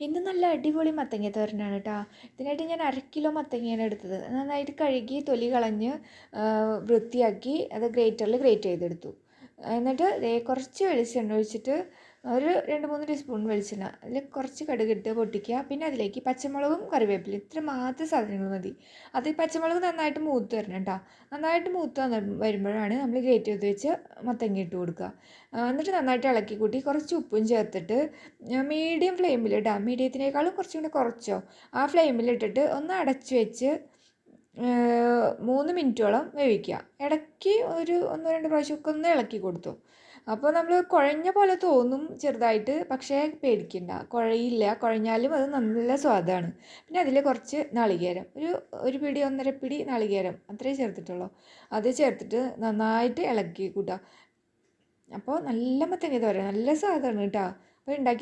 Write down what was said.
ഇന്ന് നല്ല അടിപൊളി മത്തങ്ങ തോരനാണ് കേട്ടോ ഇതിനായിട്ട് ഞാൻ അര കിലോ മത്തങ്ങയാണ് എടുത്തത്. നന്നായിട്ട് കഴുകി തൊലി കളഞ്ഞ് വൃത്തിയാക്കി അത് ഗ്രേറ്ററിൽ ഗ്രേറ്റ് ചെയ്തെടുത്തു. എന്നിട്ട് കുറച്ച് വെളിച്ചെണ്ണ ഒഴിച്ചിട്ട് ഒരു രണ്ട് മൂന്ന് ടീസ്പൂൺ വെളിച്ചെണ്ണ. അതിൽ കുറച്ച് കടുകിട്ട് പൊട്ടിക്കുക. പിന്നെ അതിലേക്ക് പച്ചമുളകും കറിവേപ്പിലും ഇത്ര മാത്രം സാധനങ്ങൾ മതി. അത് പച്ചമുളക് നന്നായിട്ട് മൂത്ത് വരണം കേട്ടോ നന്നായിട്ട് മൂത്ത് വന്ന് വരുമ്പോഴാണ് നമ്മൾ ഗ്രേറ്റ് ചെയ്ത് വെച്ച് മത്തങ്ങ ഇട്ട് കൊടുക്കുക. എന്നിട്ട് നന്നായിട്ട് ഇളക്കി കൂട്ടി കുറച്ച് ഉപ്പും ചേർത്തിട്ട് മീഡിയം ഫ്ലെയിമിൽ ഇടാം മീഡിയത്തിനേക്കാളും കുറച്ചും കൂടി കുറച്ചോ. ആ ഫ്ലെയിമിൽ ഇട്ടിട്ട് ഒന്ന് അടച്ച് വെച്ച് മൂന്ന് മിനിറ്റോളം വേവിക്കുക. ഇടയ്ക്ക് ഒരു ഒന്നോ രണ്ട് പ്രാവശ്യമൊക്കെ ഒന്ന് ഇളക്കി കൊടുത്തു. അപ്പോൾ നമ്മൾ കുഴഞ്ഞ പോലെ തോന്നും ചെറുതായിട്ട് പക്ഷേ പേടിക്കണ്ട. കുഴയില്ല. കുഴഞ്ഞാലും അത് നല്ല സ്വാദാണ്. പിന്നെ അതിൽ കുറച്ച് നാളികേരം. ഒരു ഒരു പിടി ഒന്നര പിടി നാളികേരം. അത്രേ ചേർത്തിട്ടുള്ളൂ. അത് ചേർത്തിട്ട് നന്നായിട്ട് ഇളക്കി കൂട്ടുക. അപ്പോൾ നല്ല മത്തങ്ങ തോരൻ നല്ല സ്വാദാണ് കേട്ടോ. അപ്പോൾ ഉണ്ടാക്കി